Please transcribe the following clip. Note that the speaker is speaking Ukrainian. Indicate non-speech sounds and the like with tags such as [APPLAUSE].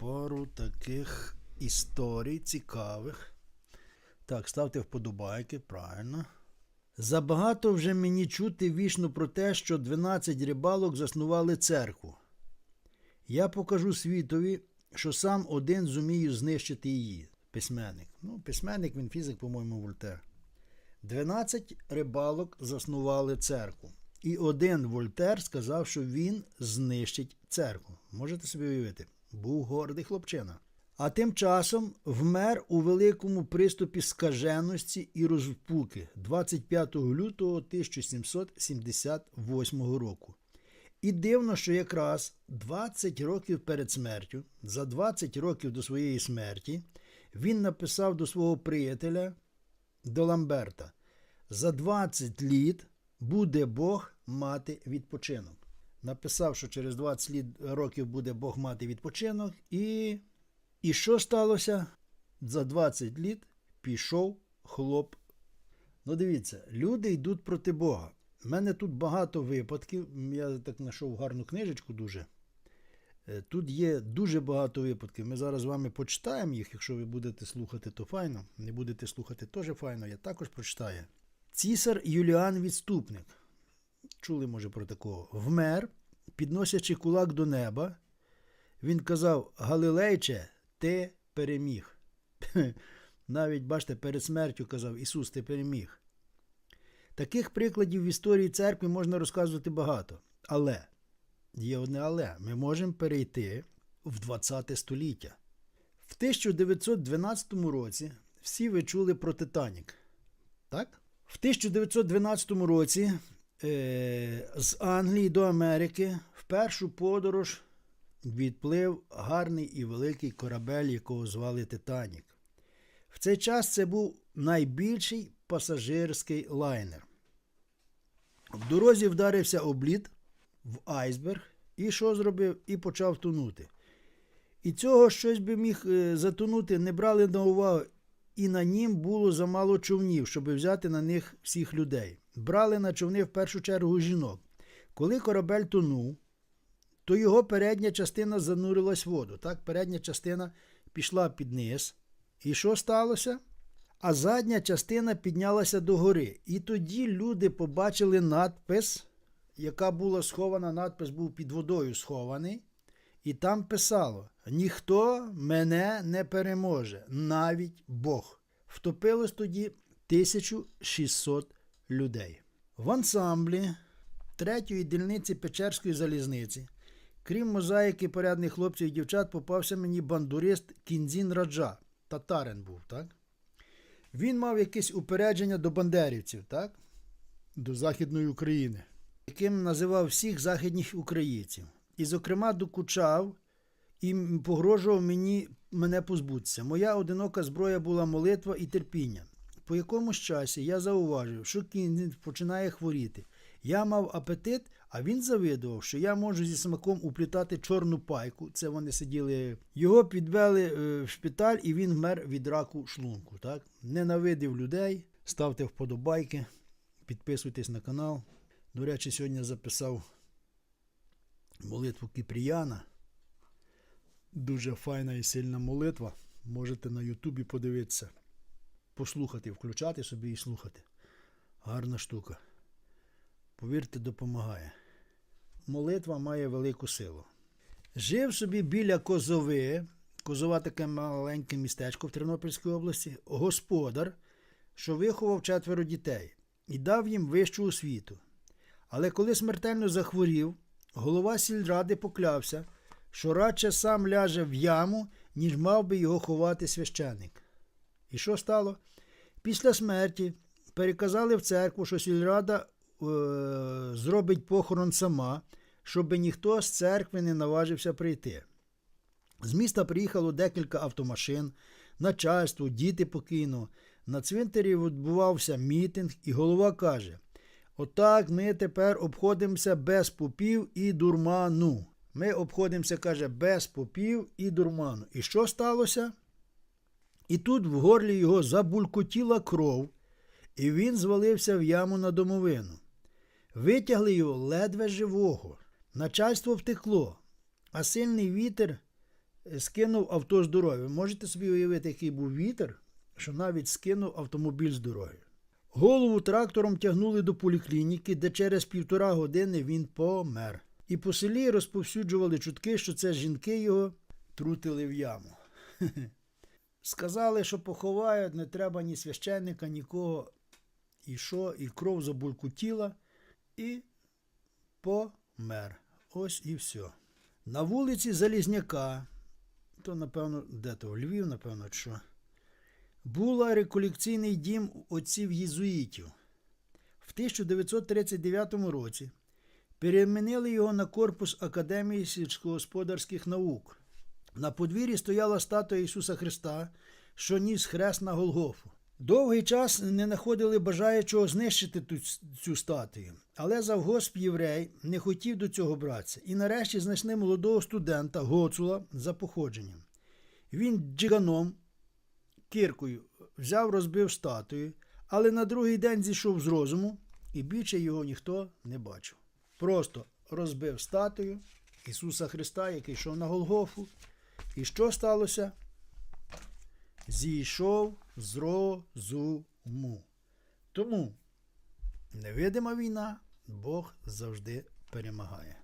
пару таких історій цікавих. Так, ставте вподобайки, правильно. Забагато вже мені чути вічно про те, що 12 рибалок заснували церкву. Я покажу світові, що сам один зумію знищити її. Письменник. Ну, письменник, він фізик, по-моєму, Вольтер. 12 рибалок заснували церкву. І один Вольтер сказав, що він знищить церкву. Можете собі уявити? Був гордий хлопчина. А тим часом вмер у великому приступі скаженості і розпуки 25 лютого 1778 року. І дивно, що якраз 20 років перед смертю, за 20 років до своєї смерті, він написав до свого приятеля до Ламберта: За 20 літ буде Бог мати відпочинок. Написав, що через 20 років буде Бог мати відпочинок, і, і що сталося? За 20 літ пішов хлоп. Ну, дивіться, люди йдуть проти Бога. У мене тут багато випадків. Я так знайшов гарну книжечку дуже. Е, Тут є дуже багато випадків. Ми зараз з вами почитаємо їх. Якщо ви будете слухати, то файно. Не будете слухати, теж файно. Я також прочитаю. Цісар Юліан Відступник. Чули, може, про такого. Вмер, підносячи кулак до неба, він казав: Галилейче, ти переміг. [LAUGHS] Навіть, бачите, перед смертю казав Ісус, ти переміг. Таких прикладів в історії церкви можна розказувати багато. Але, є одне але, ми можемо перейти в 20 століття. В 1912 році всі ви чули про Титанік. Так? В 1912 році з Англії до Америки в першу подорож відплив гарний і великий корабель, якого звали Титанік. В цей час це був найбільший пасажирський лайнер. В дорозі вдарився облід в айсберг і що зробив? І почав тонути. І цього щось би міг е, затонути, не брали на увагу, і на нім було замало човнів, щоб взяти на них всіх людей. Брали на човни в першу чергу жінок. Коли корабель тонув, то його передня частина занурилась в воду. Так, передня частина пішла під низ. І що сталося? А задня частина піднялася догори. І тоді люди побачили надпис, яка була схована, надпис був під водою схований. І там писало: Ніхто мене не переможе, навіть Бог. Втопилось тоді 1600 людей. В ансамблі третьої дільниці Печерської залізниці, крім мозаїки порядних хлопців і дівчат, попався мені бандурист Кінзін Раджа. Татарин був, так? Він мав якесь упередження до бандерівців, так? До Західної України, яким називав всіх західних українців. І, зокрема, докучав і погрожував мені мене позбутися. Моя одинока зброя була молитва і терпіння. По якомусь часі я зауважив, що кінь починає хворіти. Я мав апетит, а він завидував, що я можу зі смаком уплітати чорну пайку. Це вони сиділи. Його підвели е, в шпиталь, і він вмер від раку шлунку. Так? Ненавидив людей. Ставте вподобайки, підписуйтесь на канал. До речі, сьогодні записав молитву Кіпріяна. Дуже файна і сильна молитва. Можете на Ютубі подивитися. Послухати, включати собі і слухати. Гарна штука. Повірте, допомагає. Молитва має велику силу. Жив собі біля Козови, Козова таке маленьке містечко в Тернопільській області, господар, що виховав четверо дітей і дав їм вищу освіту. Але коли смертельно захворів, голова сільради поклявся, що радше сам ляже в яму, ніж мав би його ховати священик. І що стало? Після смерті переказали в церкву, що сільрада е, зробить похорон сама, щоб ніхто з церкви не наважився прийти. З міста приїхало декілька автомашин, начальство, діти покинуло. На цвинтарі відбувався мітинг, і голова каже: Отак ми тепер обходимося без попів і дурману. Ми обходимося, каже, без попів і дурману. І що сталося? І тут в горлі його забулькотіла кров, і він звалився в яму на домовину. Витягли його ледве живого. Начальство втекло, а сильний вітер е, скинув авто з дороги. Можете собі уявити, який був вітер, що навіть скинув автомобіль з дороги. Голову трактором тягнули до поліклініки, де через півтора години він помер. І по селі розповсюджували чутки, що це жінки його трутили в яму. [LAUGHS] Сказали, що поховають, не треба ні священника, нікого. І що, і кров забулькутіла, і помер. Ось і все. На вулиці Залізняка, то, напевно, де то, Львів, напевно, що, була реколекційний дім отців єзуїтів. В 1939 році перемінили його на корпус Академії сільськогосподарських наук. На подвір'ї стояла статуя Ісуса Христа, що ніс хрест на Голгофу. Довгий час не знаходили бажаючого знищити ту, цю статую, але завгосп єврей не хотів до цього братися, і нарешті знайшли молодого студента Гоцула за походженням. Він джиганом, киркою, взяв, розбив статую, але на другий день зійшов з розуму, і більше його ніхто не бачив. Просто розбив статую Ісуса Христа, який йшов на Голгофу. І що сталося? Зійшов з розуму. Тому невидима війна Бог завжди перемагає.